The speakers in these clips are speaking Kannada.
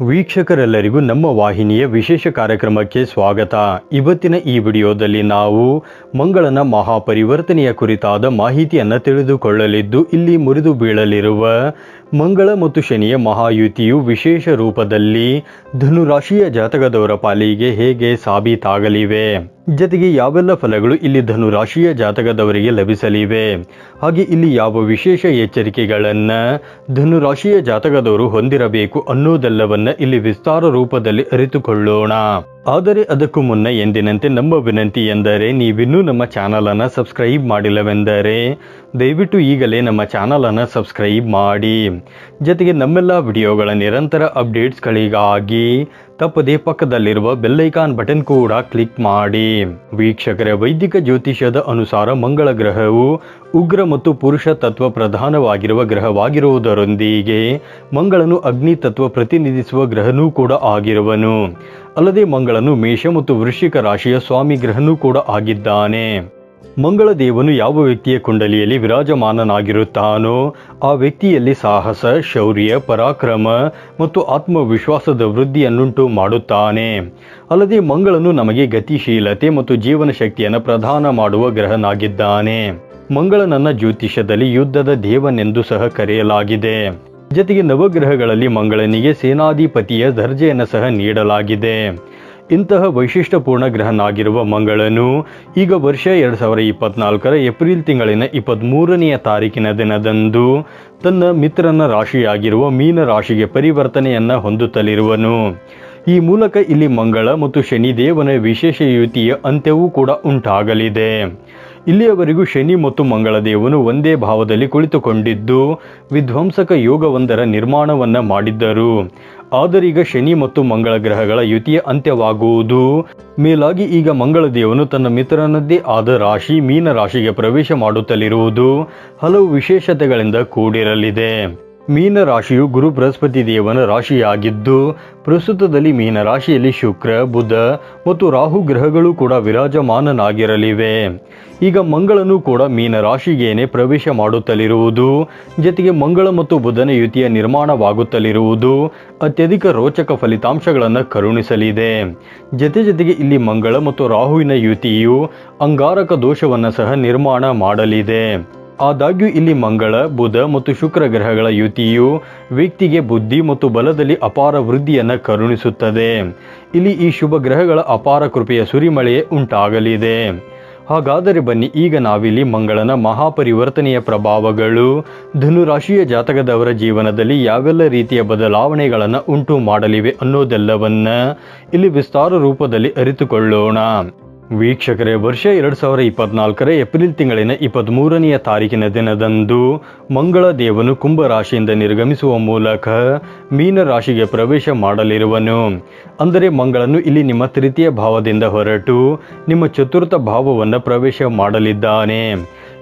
ವೀಕ್ಷಕರೆಲ್ಲರಿಗೂ ನಮ್ಮ ವಾಹಿನಿಯ ವಿಶೇಷ ಕಾರ್ಯಕ್ರಮಕ್ಕೆ ಸ್ವಾಗತ. ಇವತ್ತಿನ ಈ ವಿಡಿಯೋದಲ್ಲಿ ನಾವು ಮಂಗಳನ ಮಹಾಪರಿವರ್ತನೆಯ ಕುರಿತಾದ ಮಾಹಿತಿಯನ್ನು ತಿಳಿದುಕೊಳ್ಳಲಿದ್ದು, ಇಲ್ಲಿ ಮುರಿದು ಬೀಳಲಿರುವ ಮಂಗಳ ಮತ್ತು ಶನಿಯ ಮಹಾಯುತಿಯು ವಿಶೇಷ ರೂಪದಲ್ಲಿ ಧನುರಾಶಿಯ ಜಾತಕದವರ ಪಾಲಿಗೆ ಹೇಗೆ ಸಾಬೀತಾಗಲಿವೆ? ಜೊತೆಗೆ ಯಾವೆಲ್ಲ ಫಲಗಳು ಇಲ್ಲಿ ಧನುರಾಶಿಯ ಜಾತಕದವರಿಗೆ ಲಭಿಸಲಿವೆ? ಹಾಗೆ ಇಲ್ಲಿ ಯಾವ ವಿಶೇಷ ಎಚ್ಚರಿಕೆಗಳನ್ನ ಧನುರಾಶಿಯ ಜಾತಕದವರು ಹೊಂದಿರಬೇಕು ಅನ್ನೋದೆಲ್ಲವನ್ನ ಇಲ್ಲಿ ವಿಸ್ತಾರ ರೂಪದಲ್ಲಿ ಅರಿತುಕೊಳ್ಳೋಣ. ಆದರೆ ಅದಕ್ಕೂ ಮುನ್ನ ಎಂದಿನಂತೆ ನಮ್ಮ ವಿನಂತಿ ಎಂದರೆ ನೀವಿನ್ನೂ ನಮ್ಮ ಚಾನಲನ್ನು ಸಬ್ಸ್ಕ್ರೈಬ್ ಮಾಡಿಲ್ಲವೆಂದರೆ ದಯವಿಟ್ಟು ಈಗಲೇ ನಮ್ಮ ಚಾನಲನ್ನು ಸಬ್ಸ್ಕ್ರೈಬ್ ಮಾಡಿ. ಜೊತೆಗೆ ನಮ್ಮೆಲ್ಲ ವಿಡಿಯೋಗಳ ನಿರಂತರ ಅಪ್ಡೇಟ್ಸ್ಗಳಿಗಾಗಿ ತಪ್ಪದೇ ಪಕ್ಕದಲ್ಲಿರುವ ಬೆಲ್ಲೈಕಾನ್ ಬಟನ್ ಕೂಡ ಕ್ಲಿಕ್ ಮಾಡಿ. ವೀಕ್ಷಕರ ವೈದಿಕ ಜ್ಯೋತಿಷ್ಯದ ಅನುಸಾರ ಮಂಗಳ ಗ್ರಹವು ಉಗ್ರ ಮತ್ತು ಪುರುಷ ತತ್ವ ಪ್ರಧಾನವಾಗಿರುವ ಗ್ರಹವಾಗಿರುವುದರೊಂದಿಗೆ ಮಂಗಳನು ಅಗ್ನಿ ತತ್ವ ಪ್ರತಿನಿಧಿಸುವ ಗ್ರಹನೂ ಕೂಡ ಆಗಿರುವನು. ಅಲ್ಲದೆ ಮಂಗಳನು ಮೇಷ ಮತ್ತು ವೃಶ್ಚಿಕ ರಾಶಿಯ ಸ್ವಾಮಿ ಗ್ರಹನೂ ಕೂಡ ಆಗಿದ್ದಾನೆ. ಮಂಗಳ ದೇವನು ಯಾವ ವ್ಯಕ್ತಿಯ ಕುಂಡಲಿಯಲ್ಲಿ ವಿರಾಜಮಾನನಾಗಿರುತ್ತಾನೋ, ಆ ವ್ಯಕ್ತಿಯಲ್ಲಿ ಸಾಹಸ, ಶೌರ್ಯ, ಪರಾಕ್ರಮ ಮತ್ತು ಆತ್ಮವಿಶ್ವಾಸದ ವೃದ್ಧಿಯನ್ನುಂಟು ಮಾಡುತ್ತಾನೆ. ಅಲ್ಲದೆ ಮಂಗಳನು ನಮಗೆ ಗತಿಶೀಲತೆ ಮತ್ತು ಜೀವನ ಶಕ್ತಿಯನ್ನು ಪ್ರದಾನ ಮಾಡುವ ಗ್ರಹನಾಗಿದ್ದಾನೆ. ಮಂಗಳನನ್ನ ಜ್ಯೋತಿಷ್ಯದಲ್ಲಿ ಯುದ್ಧದ ದೇವನೆಂದು ಸಹ ಕರೆಯಲಾಗಿದೆ. ಜೊತೆಗೆ ನವಗ್ರಹಗಳಲ್ಲಿ ಮಂಗಳನಿಗೆ ಸೇನಾಧಿಪತಿಯ ದರ್ಜೆಯನ್ನು ಸಹ ನೀಡಲಾಗಿದೆ. ಇಂತಹ ವೈಶಿಷ್ಟ್ಯಪೂರ್ಣ ಗ್ರಹನಾಗಿರುವ ಮಂಗಳನು ಈಗ ವರ್ಷ ಎರಡು ಸಾವಿರ ಇಪ್ಪತ್ನಾಲ್ಕರ ಏಪ್ರಿಲ್ ತಿಂಗಳಿನ ಇಪ್ಪತ್ತ್ಮೂರನೆಯ ತಾರೀಕಿನ ದಿನದಂದು ತನ್ನ ಮಿತ್ರನ ರಾಶಿಯಾಗಿರುವ ಮೀನ ರಾಶಿಗೆ ಪರಿವರ್ತನೆಯನ್ನ ಹೊಂದುತ್ತಲಿರುವನು. ಈ ಮೂಲಕ ಇಲ್ಲಿ ಮಂಗಳ ಮತ್ತು ಶನಿದೇವನ ವಿಶೇಷ ಯುತಿಯ ಅಂತ್ಯವೂ ಕೂಡ ಉಂಟಾಗಲಿದೆ. ಇಲ್ಲಿಯವರೆಗೂ ಶನಿ ಮತ್ತು ಮಂಗಳ ದೇವನು ಒಂದೇ ಭಾವದಲ್ಲಿ ಕುಳಿತುಕೊಂಡಿದ್ದು ವಿಧ್ವಂಸಕ ಯೋಗವೊಂದರ ನಿರ್ಮಾಣವನ್ನ ಮಾಡಿದ್ದರು. ಆದರೀಗ ಶನಿ ಮತ್ತು ಮಂಗಳ ಗ್ರಹಗಳ ಯುತಿಯ ಅಂತ್ಯವಾಗುವುದು. ಮೇಲಾಗಿ ಈಗ ಮಂಗಳ ದೇವನು ತನ್ನ ಮಿತ್ರನದ್ದೇ ಆದ ರಾಶಿ ಮೀನ ರಾಶಿಗೆ ಪ್ರವೇಶ ಮಾಡುತ್ತಲಿರುವುದು ಹಲವು ವಿಶೇಷತೆಗಳಿಂದ ಕೂಡಿರಲಿದೆ. ಮೀನ ರಾಶಿಯು ಗುರು ಬೃಹಸ್ಪತಿ ದೇವನ ರಾಶಿಯಾಗಿದ್ದು, ಪ್ರಸ್ತುತದಲ್ಲಿ ಮೀನ ರಾಶಿಯಲ್ಲಿ ಶುಕ್ರ, ಬುಧ ಮತ್ತು ರಾಹು ಗ್ರಹಗಳು ಕೂಡ ವಿರಾಜಮಾನನಾಗಿರಲಿವೆ. ಈಗ ಮಂಗಳನು ಕೂಡ ಮೀನ ರಾಶಿಗೇನೆ ಪ್ರವೇಶ ಮಾಡುತ್ತಲಿರುವುದು, ಜೊತೆಗೆ ಮಂಗಳ ಮತ್ತು ಬುಧನ ಯುತಿಯ ನಿರ್ಮಾಣವಾಗುತ್ತಲಿರುವುದು ಅತ್ಯಧಿಕ ರೋಚಕ ಫಲಿತಾಂಶಗಳನ್ನು ಕರುಣಿಸಲಿದೆ. ಜೊತೆ ಜೊತೆಗೆ ಇಲ್ಲಿ ಮಂಗಳ ಮತ್ತು ರಾಹುವಿನ ಯುತಿಯು ಅಂಗಾರಕ ದೋಷವನ್ನು ಸಹ ನಿರ್ಮಾಣ ಮಾಡಲಿದೆ. ಆದಾಗ್ಯೂ ಇಲ್ಲಿ ಮಂಗಳ, ಬುಧ ಮತ್ತು ಶುಕ್ರ ಗ್ರಹಗಳ ಯುತಿಯು ವ್ಯಕ್ತಿಗೆ ಬುದ್ಧಿ ಮತ್ತು ಬಲದಲ್ಲಿ ಅಪಾರ ವೃದ್ಧಿಯನ್ನು ಕರುಣಿಸುತ್ತದೆ. ಇಲ್ಲಿ ಈ ಶುಭ ಗ್ರಹಗಳ ಅಪಾರ ಕೃಪೆಯ ಸುರಿಮಳೆಯೇ ಉಂಟಾಗಲಿದೆ. ಹಾಗಾದರೆ ಬನ್ನಿ, ಈಗ ನಾವಿಲ್ಲಿ ಮಂಗಳನ ಮಹಾಪರಿವರ್ತನೆಯ ಪ್ರಭಾವಗಳು, ಧನುರಾಶಿಯ ಜಾತಕದವರ ಜೀವನದಲ್ಲಿ ಯಾವೆಲ್ಲ ರೀತಿಯ ಬದಲಾವಣೆಗಳನ್ನು ಉಂಟು ಮಾಡಲಿವೆ ಅನ್ನೋದೆಲ್ಲವನ್ನ ಇಲ್ಲಿ ವಿಸ್ತಾರ ರೂಪದಲ್ಲಿ ಅರಿತುಕೊಳ್ಳೋಣ. ವೀಕ್ಷಕರೇ, ವರ್ಷ ಎರಡು ಸಾವಿರ ಇಪ್ಪತ್ನಾಲ್ಕರ ಏಪ್ರಿಲ್ ತಿಂಗಳಿನ ಇಪ್ಪತ್ತ್ಮೂರನೆಯ ತಾರೀಕಿನ ದಿನದಂದು ಮಂಗಳ ದೇವನು ಕುಂಭ ರಾಶಿಯಿಂದ ನಿರ್ಗಮಿಸುವ ಮೂಲಕ ಮೀನ ರಾಶಿಗೆ ಪ್ರವೇಶ ಮಾಡಲಿರುವನು. ಅಂದರೆ ಮಂಗಳನು ಇಲ್ಲಿ ನಿಮ್ಮ ತೃತೀಯ ಭಾವದಿಂದ ಹೊರಟು ನಿಮ್ಮ ಚತುರ್ಥ ಭಾವವನ್ನು ಪ್ರವೇಶ ಮಾಡಲಿದ್ದಾನೆ.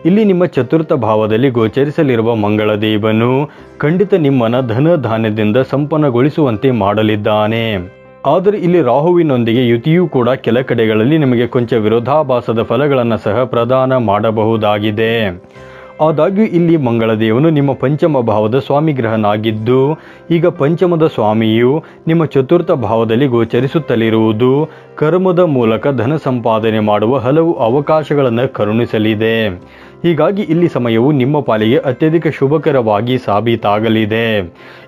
ಇಲ್ಲಿ ನಿಮ್ಮ ಚತುರ್ಥ ಭಾವದಲ್ಲಿ ಗೋಚರಿಸಲಿರುವ ಮಂಗಳ ದೇವನು ಖಂಡಿತ ನಿಮ್ಮನ್ನು ಧನ ಧಾನ್ಯದಿಂದ ಸಂಪನ್ನಗೊಳಿಸುವಂತೆ ಮಾಡಲಿದ್ದಾನೆ. ಆದರೆ ಇಲ್ಲಿ ರಾಹುವಿನೊಂದಿಗೆ ಯುತಿಯೂ ಕೂಡ ಕೆಲ ಕಡೆಗಳಲ್ಲಿ ನಿಮಗೆ ಕೊಂಚ ವಿರೋಧಾಭಾಸದ ಫಲಗಳನ್ನು ಸಹ ಪ್ರದಾನ ಮಾಡಬಹುದಾಗಿದೆ. ಆದಾಗ್ಯೂ ಇಲ್ಲಿ ಮಂಗಳ ದೇವನು ನಿಮ್ಮ ಪಂಚಮ ಭಾವದ ಸ್ವಾಮಿ ಗ್ರಹನಾಗಿದ್ದು, ಈಗ ಪಂಚಮದ ಸ್ವಾಮಿಯು ನಿಮ್ಮ ಚತುರ್ಥ ಭಾವದಲ್ಲಿ ಗೋಚರಿಸುತ್ತಲಿರುವುದು, ಕರ್ಮದ ಮೂಲಕ ಧನ ಸಂಪಾದನೆ ಮಾಡುವ ಹಲವು ಅವಕಾಶಗಳನ್ನು ಕರುಣಿಸಲಿದೆ. ಹೀಗಾಗಿ ಇಲ್ಲಿ ಸಮಯವು ನಿಮ್ಮ ಪಾಲಿಗೆ ಅತ್ಯಧಿಕ ಶುಭಕರವಾಗಿ ಸಾಬೀತಾಗಲಿದೆ.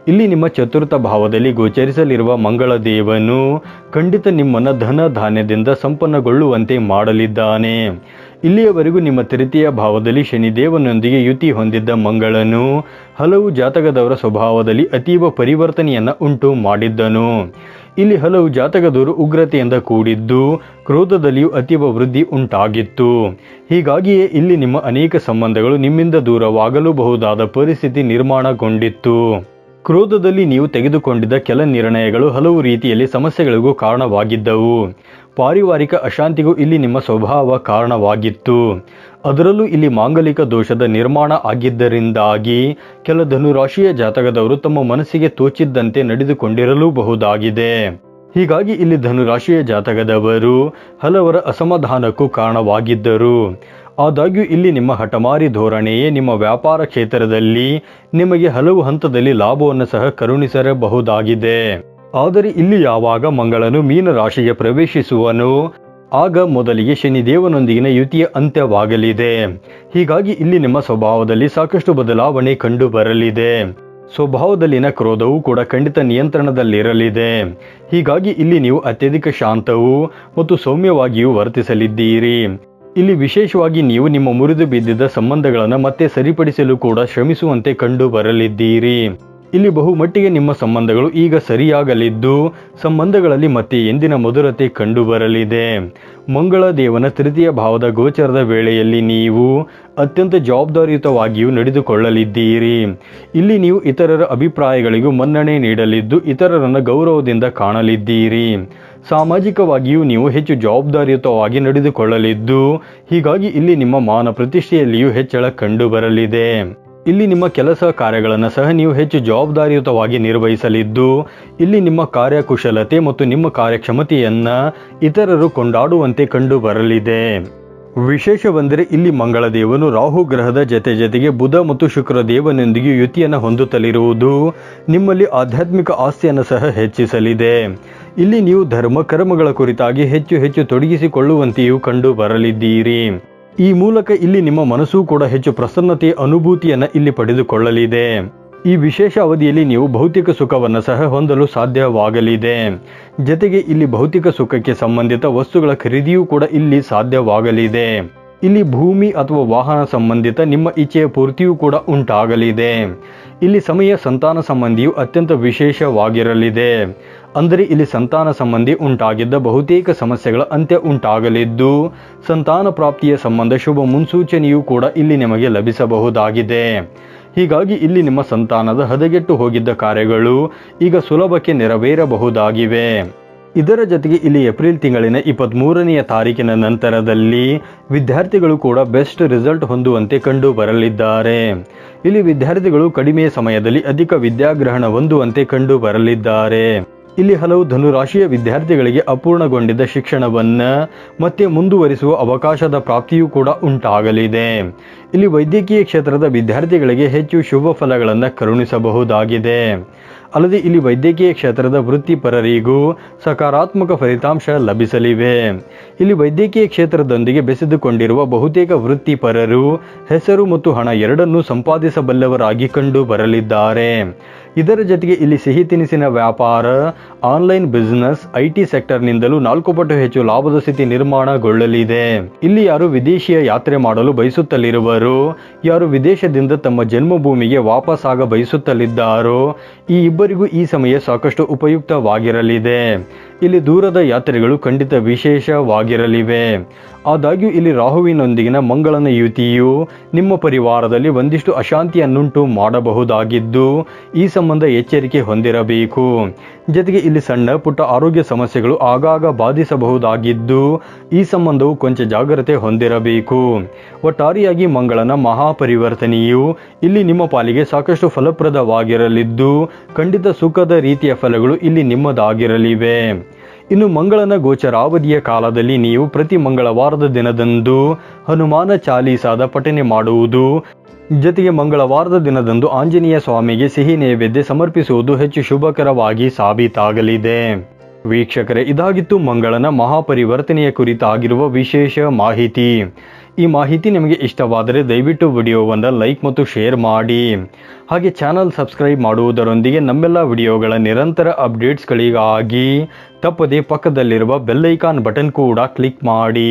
ಇಲ್ಲಿ ನಿಮ್ಮ ಚತುರ್ಥ ಭಾವದಲ್ಲಿ ಗೋಚರಿಸಲಿರುವ ಮಂಗಳ ದೇವನು ಖಂಡಿತ ನಿಮ್ಮನ್ನು ಧನ ಧಾನ್ಯದಿಂದ ಸಂಪನ್ನಗೊಳ್ಳುವಂತೆ ಮಾಡಲಿದ್ದಾನೆ. ಇಲ್ಲಿಯವರೆಗೂ ನಿಮ್ಮ ತೃತೀಯ ಭಾವದಲ್ಲಿ ಶನಿದೇವನೊಂದಿಗೆ ಯುತಿ ಹೊಂದಿದ್ದ ಮಂಗಳನು ಹಲವು ಜಾತಕದವರ ಸ್ವಭಾವದಲ್ಲಿ ಅತೀವ ಪರಿವರ್ತನೆಯನ್ನು ಉಂಟು ಮಾಡಿದ್ದನು. ಇಲ್ಲಿ ಹಲವು ಜಾತಕದವರು ಉಗ್ರತೆಯಿಂದ ಕೂಡಿದ್ದು ಕ್ರೋಧದಲ್ಲಿಯೂ ಅತೀವ ವೃದ್ಧಿ ಉಂಟಾಗಿತ್ತು. ಹೀಗಾಗಿಯೇ ಇಲ್ಲಿ ನಿಮ್ಮ ಅನೇಕ ಸಂಬಂಧಗಳು ನಿಮ್ಮಿಂದ ದೂರವಾಗಲೂಬಹುದಾದ ಪರಿಸ್ಥಿತಿ ನಿರ್ಮಾಣಗೊಂಡಿತ್ತು. ಕ್ರೋಧದಲ್ಲಿ ನೀವು ತೆಗೆದುಕೊಂಡಿದ್ದ ಕೆಲ ನಿರ್ಣಯಗಳು ಹಲವು ರೀತಿಯಲ್ಲಿ ಸಮಸ್ಯೆಗಳಿಗೂ ಕಾರಣವಾಗಿದ್ದವು. ಪಾರಿವಾರಿಕ ಅಶಾಂತಿಗೂ ಇಲ್ಲಿ ನಿಮ್ಮ ಸ್ವಭಾವ ಕಾರಣವಾಗಿತ್ತು. ಅದರಲ್ಲೂ ಇಲ್ಲಿ ಮಾಂಗಲಿಕ ದೋಷದ ನಿರ್ಮಾಣ ಆಗಿದ್ದರಿಂದಾಗಿ ಕೆಲ ಧನುರಾಶಿಯ ಜಾತಕದವರು ತಮ್ಮ ಮನಸ್ಸಿಗೆ ತೋಚಿದ್ದಂತೆ ನಡೆದುಕೊಂಡಿರಲೂಬಹುದಾಗಿದೆ. ಹೀಗಾಗಿ ಇಲ್ಲಿ ಧನುರಾಶಿಯ ಜಾತಕದವರು ಹಲವರ ಅಸಮಾಧಾನಕ್ಕೂ ಕಾರಣವಾಗಿದ್ದರು. ಆದಾಗ್ಯೂ ಇಲ್ಲಿ ನಿಮ್ಮ ಹಠಮಾರಿ ಧೋರಣೆಯೇ ನಿಮ್ಮ ವ್ಯಾಪಾರ ಕ್ಷೇತ್ರದಲ್ಲಿ ನಿಮಗೆ ಹಲವು ಹಂತದಲ್ಲಿ ಲಾಭವನ್ನು ಸಹ ಕರುಣಿಸಬಹುದಾಗಿದೆ ಆದರೆ ಇಲ್ಲಿ ಯಾವಾಗ ಮಂಗಳನು ಮೀನ ರಾಶಿಗೆ ಪ್ರವೇಶಿಸುವನು, ಆಗ ಮೊದಲಿಗೆ ಶನಿದೇವನೊಂದಿಗಿನ ಯುತಿಯ ಅಂತ್ಯವಾಗಲಿದೆ. ಹೀಗಾಗಿ ಇಲ್ಲಿ ನಿಮ್ಮ ಸ್ವಭಾವದಲ್ಲಿ ಸಾಕಷ್ಟು ಬದಲಾವಣೆ ಕಂಡು ಬರಲಿದೆ ಸ್ವಭಾವದಲ್ಲಿನ ಕ್ರೋಧವು ಕೂಡ ಖಂಡಿತ ನಿಯಂತ್ರಣದಲ್ಲಿರಲಿದೆ. ಹೀಗಾಗಿ ಇಲ್ಲಿ ನೀವು ಅತ್ಯಧಿಕ ಶಾಂತವು ಮತ್ತು ಸೌಮ್ಯವಾಗಿಯೂ ವರ್ತಿಸಲಿದ್ದೀರಿ. ಇಲ್ಲಿ ವಿಶೇಷವಾಗಿ ನೀವು ನಿಮ್ಮ ಮುರಿದು ಬಿದ್ದಿದ್ದ ಸಂಬಂಧಗಳನ್ನು ಮತ್ತೆ ಸರಿಪಡಿಸಲು ಕೂಡ ಶ್ರಮಿಸುವಂತೆ ಕಂಡು ಬರಲಿದ್ದೀರಿ ಇಲ್ಲಿ ಬಹುಮಟ್ಟಿಗೆ ನಿಮ್ಮ ಸಂಬಂಧಗಳು ಈಗ ಸರಿಯಾಗಲಿದ್ದು, ಸಂಬಂಧಗಳಲ್ಲಿ ಮತ್ತೆ ಎಂದಿನ ಮಧುರತೆ ಕಂಡು ಬರಲಿದೆ ಮಂಗಳ ದೇವನ ತೃತೀಯ ಭಾವದ ಗೋಚರದ ವೇಳೆಯಲ್ಲಿ ನೀವು ಅತ್ಯಂತ ಜವಾಬ್ದಾರಿಯುತವಾಗಿಯೂ ನಡೆದುಕೊಳ್ಳಲಿದ್ದೀರಿ. ಇಲ್ಲಿ ನೀವು ಇತರರ ಅಭಿಪ್ರಾಯಗಳಿಗೂ ಮನ್ನಣೆ ನೀಡಲಿದ್ದು, ಇತರರನ್ನು ಗೌರವದಿಂದ ಕಾಣಲಿದ್ದೀರಿ. ಸಾಮಾಜಿಕವಾಗಿಯೂ ನೀವು ಹೆಚ್ಚು ಜವಾಬ್ದಾರಿಯುತವಾಗಿ ನಡೆದುಕೊಳ್ಳಲಿದ್ದು, ಹೀಗಾಗಿ ಇಲ್ಲಿ ನಿಮ್ಮ ಮಾನ ಪ್ರತಿಷ್ಠೆಯಲ್ಲಿಯೂ ಹೆಚ್ಚಳ ಕಂಡು ಬರಲಿದೆ ಇಲ್ಲಿ ನಿಮ್ಮ ಕೆಲಸ ಕಾರ್ಯಗಳನ್ನು ಸಹ ನೀವು ಹೆಚ್ಚು ಜವಾಬ್ದಾರಿಯುತವಾಗಿ ನಿರ್ವಹಿಸಲಿದ್ದು, ಇಲ್ಲಿ ನಿಮ್ಮ ಕಾರ್ಯಕುಶಲತೆ ಮತ್ತು ನಿಮ್ಮ ಕಾರ್ಯಕ್ಷಮತೆಯನ್ನು ಇತರರು ಕೊಂಡಾಡುವಂತೆ ಕಂಡು ಬರಲಿದೆ. ವಿಶೇಷವೆಂದರೆ ಇಲ್ಲಿ ಮಂಗಳ ದೇವನು ರಾಹು ಗ್ರಹದ ಜತೆ ಜತೆಗೆ ಬುಧ ಮತ್ತು ಶುಕ್ರ ದೇವನೊಂದಿಗೆ ಯುತಿಯನ್ನು ಹೊಂದುತ್ತಲಿರುವುದು ನಿಮ್ಮಲ್ಲಿ ಆಧ್ಯಾತ್ಮಿಕ ಆಸ್ತಿಯನ್ನು ಸಹ ಹೆಚ್ಚಿಸಲಿದೆ. ಇಲ್ಲಿ ನೀವು ಧರ್ಮ ಕರ್ಮಗಳ ಕುರಿತಾಗಿ ಹೆಚ್ಚು ಹೆಚ್ಚು ತೊಡಗಿಸಿಕೊಳ್ಳುವಂತೆಯೂ ಕಂಡು ಬರಲಿದ್ದೀರಿ. ಈ ಮೂಲಕ ಇಲ್ಲಿ ನಿಮ್ಮ ಮನಸ್ಸು ಕೂಡ ಹೆಚ್ಚು ಪ್ರಸನ್ನತೆಯ ಅನುಭೂತಿಯನ್ನು ಇಲ್ಲಿ ಪಡೆದುಕೊಳ್ಳಲಿದೆ. ಈ ವಿಶೇಷ ಅವಧಿಯಲ್ಲಿ ನೀವು ಭೌತಿಕ ಸುಖವನ್ನು ಸಹ ಹೊಂದಲು ಸಾಧ್ಯವಾಗಲಿದೆ. ಜತೆಗೆ ಇಲ್ಲಿ ಭೌತಿಕ ಸುಖಕ್ಕೆ ಸಂಬಂಧಿತ ವಸ್ತುಗಳ ಖರೀದಿಯೂ ಕೂಡ ಇಲ್ಲಿ ಸಾಧ್ಯವಾಗಲಿದೆ. ಇಲ್ಲಿ ಭೂಮಿ ಅಥವಾ ವಾಹನ ಸಂಬಂಧಿತ ನಿಮ್ಮ ಇಚ್ಛೆಯ ಪೂರ್ತಿಯೂ ಕೂಡ ಉಂಟಾಗಲಿದೆ. ಇಲ್ಲಿ ಸಮಯ, ಸಂತಾನ ಸಂಬಂಧಿಯು ಅತ್ಯಂತ ವಿಶೇಷವಾಗಿರಲಿದೆ. ಅಂದರೆ ಇಲ್ಲಿ ಸಂತಾನ ಸಂಬಂಧಿ ಉಂಟಾಗಿದ್ದ ಬಹುತೇಕ ಸಮಸ್ಯೆಗಳ ಅಂತ್ಯ ಉಂಟಾಗಲಿದ್ದು, ಸಂತಾನ ಪ್ರಾಪ್ತಿಯ ಸಂಬಂಧ ಶುಭ ಮುನ್ಸೂಚನೆಯೂ ಕೂಡ ಇಲ್ಲಿ ನಿಮಗೆ ಲಭಿಸಬಹುದಾಗಿದೆ. ಹೀಗಾಗಿ ಇಲ್ಲಿ ನಿಮ್ಮ ಸಂತಾನದ ಹದಗೆಟ್ಟು ಹೋಗಿದ್ದ ಕಾರ್ಯಗಳು ಈಗ ಸುಲಭಕ್ಕೆ ನೆರವೇರಬಹುದಾಗಿವೆ. ಇದರ ಜೊತೆಗೆ ಇಲ್ಲಿ ಏಪ್ರಿಲ್ ತಿಂಗಳಿನ ಇಪ್ಪತ್ತ್ಮೂರನೆಯ ತಾರೀಕಿನ ನಂತರದಲ್ಲಿ ವಿದ್ಯಾರ್ಥಿಗಳು ಕೂಡ ಬೆಸ್ಟ್ ರಿಸಲ್ಟ್ ಹೊಂದುವಂತೆ ಕಂಡು ಬರಲಿದ್ದಾರೆ. ಇಲ್ಲಿ ವಿದ್ಯಾರ್ಥಿಗಳು ಕಡಿಮೆ ಸಮಯದಲ್ಲಿ ಅಧಿಕ ವಿದ್ಯಾಗ್ರಹಣ ಹೊಂದುವಂತೆ ಕಂಡು ಬರಲಿದ್ದಾರೆ. ಇಲ್ಲಿ ಹಲವು ಧನುರಾಶಿಯ ವಿದ್ಯಾರ್ಥಿಗಳಿಗೆ ಅಪೂರ್ಣಗೊಂಡಿದ್ದ ಶಿಕ್ಷಣವನ್ನ ಮತ್ತೆ ಮುಂದುವರಿಸುವ ಅವಕಾಶದ ಪ್ರಾಪ್ತಿಯೂ ಕೂಡ ಉಂಟಾಗಲಿದೆ. ಇಲ್ಲಿ ವೈದ್ಯಕೀಯ ಕ್ಷೇತ್ರದ ವಿದ್ಯಾರ್ಥಿಗಳಿಗೆ ಹೆಚ್ಚು ಶುಭ ಫಲಗಳನ್ನು ಕರುಣಿಸಬಹುದಾಗಿದೆ. ಅಲ್ಲದೆ ಇಲ್ಲಿ ವೈದ್ಯಕೀಯ ಕ್ಷೇತ್ರದ ವೃತ್ತಿಪರರಿಗೂ ಸಕಾರಾತ್ಮಕ ಫಲಿತಾಂಶ ಲಭಿಸಲಿವೆ. ಇಲ್ಲಿ ವೈದ್ಯಕೀಯ ಕ್ಷೇತ್ರದೊಂದಿಗೆ ಬೆಸೆದುಕೊಂಡಿರುವ ಬಹುತೇಕ ವೃತ್ತಿಪರರು ಹೆಸರು ಮತ್ತು ಹಣ ಎರಡನ್ನೂ ಸಂಪಾದಿಸಬಲ್ಲವರಾಗಿ ಕಂಡು ಬರಲಿದ್ದಾರೆ. ಇದರ ಜೊತೆಗೆ ಇಲ್ಲಿ ಸಿಹಿ ತಿನಿಸಿನ ವ್ಯಾಪಾರ, ಆನ್ಲೈನ್ ಬಿಸಿನೆಸ್ ಐಟಿ ಸೆಕ್ಟರ್ನಿಂದಲೂ ನಾಲ್ಕು ಪಟ್ಟು ಹೆಚ್ಚು ಲಾಭದ ಸ್ಥಿತಿ ನಿರ್ಮಾಣಗೊಳ್ಳಲಿದೆ. ಇಲ್ಲಿ ಯಾರು ವಿದೇಶಿಯ ಯಾತ್ರೆ ಮಾಡಲು ಬಯಸುತ್ತಲಿರುವರು, ಯಾರು ವಿದೇಶದಿಂದ ತಮ್ಮ ಜನ್ಮಭೂಮಿಗೆ ವಾಪಸ್ ಆಗ ಬಯಸುತ್ತಲಿದ್ದಾರೋ, ಈ ಇಬ್ಬರಿಗೂ ಈ ಸಮಯ ಸಾಕಷ್ಟು ಉಪಯುಕ್ತವಾಗಿರಲಿದೆ. ಇಲ್ಲಿ ದೂರದ ಯಾತ್ರೆಗಳು ಖಂಡಿತ ವಿಶೇಷವಾಗಿರಲಿವೆ ಆದಾಗ್ಯೂ ಇಲ್ಲಿ ರಾಹುವಿನೊಂದಿಗಿನ ಮಂಗಳನ ಯುತಿಯು ನಿಮ್ಮ ಪರಿವಾರದಲ್ಲಿ ಒಂದಿಷ್ಟು ಅಶಾಂತಿಯನ್ನುಂಟು ಮಾಡಬಹುದಾಗಿದ್ದು, ಈ ಸಂಬಂಧ ಎಚ್ಚರಿಕೆ ಹೊಂದಿರಬೇಕು. ಜೊತೆಗೆ ಇಲ್ಲಿ ಸಣ್ಣ ಪುಟ್ಟ ಆರೋಗ್ಯ ಸಮಸ್ಯೆಗಳು ಆಗಾಗ ಬಾಧಿಸಬಹುದಾಗಿದ್ದು, ಈ ಸಂಬಂಧವು ಕೊಂಚ ಜಾಗ್ರತೆ ಹೊಂದಿರಬೇಕು. ಒಟ್ಟಾರೆಯಾಗಿ ಮಂಗಳನ ಮಹಾಪರಿವರ್ತನೆಯು ಇಲ್ಲಿ ನಿಮ್ಮ ಪಾಲಿಗೆ ಸಾಕಷ್ಟು ಫಲಪ್ರದವಾಗಿರಲಿದ್ದು, ಖಂಡಿತ ಸುಖದ ರೀತಿಯ ಫಲಗಳು ಇಲ್ಲಿ ನಿಮ್ಮದಾಗಿರಲಿವೆ. ಇನ್ನು ಮಂಗಳನ ಗೋಚರಾವಧಿಯ ಕಾಲದಲ್ಲಿ ನೀವು ಪ್ರತಿ ಮಂಗಳವಾರದ ದಿನದಂದು ಹನುಮಾನ ಚಾಲೀಸಾದ ಪಠನೆ ಮಾಡುವುದು. ಜೊತೆಗೆ ಮಂಗಳವಾರದ ದಿನದಂದು ಆಂಜನೇಯ ಸ್ವಾಮಿಗೆ ಸಿಹಿ ನೈವೇದ್ಯ ಸಮರ್ಪಿಸುವುದು ಹೆಚ್ಚು ಶುಭಕರವಾಗಿ ಸಾಬೀತಾಗಲಿದೆ. ವೀಕ್ಷಕರೇ, ಇದಾಗಿತ್ತು ಮಂಗಳನ ಮಹಾಪರಿವರ್ತನೆಯ ಕುರಿತಾಗಿರುವ ವಿಶೇಷ ಮಾಹಿತಿ. ಈ ಮಾಹಿತಿ ನಿಮಗೆ ಇಷ್ಟವಾದರೆ ದಯವಿಟ್ಟು ವಿಡಿಯೋವನ್ನು ಲೈಕ್ ಮತ್ತು ಶೇರ್ ಮಾಡಿ. ಹಾಗೆ ಚಾನಲ್ ಸಬ್ಸ್ಕ್ರೈಬ್ ಮಾಡುವುದರೊಂದಿಗೆ ನಮ್ಮೆಲ್ಲ ವಿಡಿಯೋಗಳ ನಿರಂತರ ಅಪ್ಡೇಟ್ಸ್ಗಳಿಗಾಗಿ ತಪ್ಪದೇ ಪಕ್ಕದಲ್ಲಿರುವ ಬೆಲ್ಲೈಕಾನ್ ಬಟನ್ ಕೂಡ ಕ್ಲಿಕ್ ಮಾಡಿ.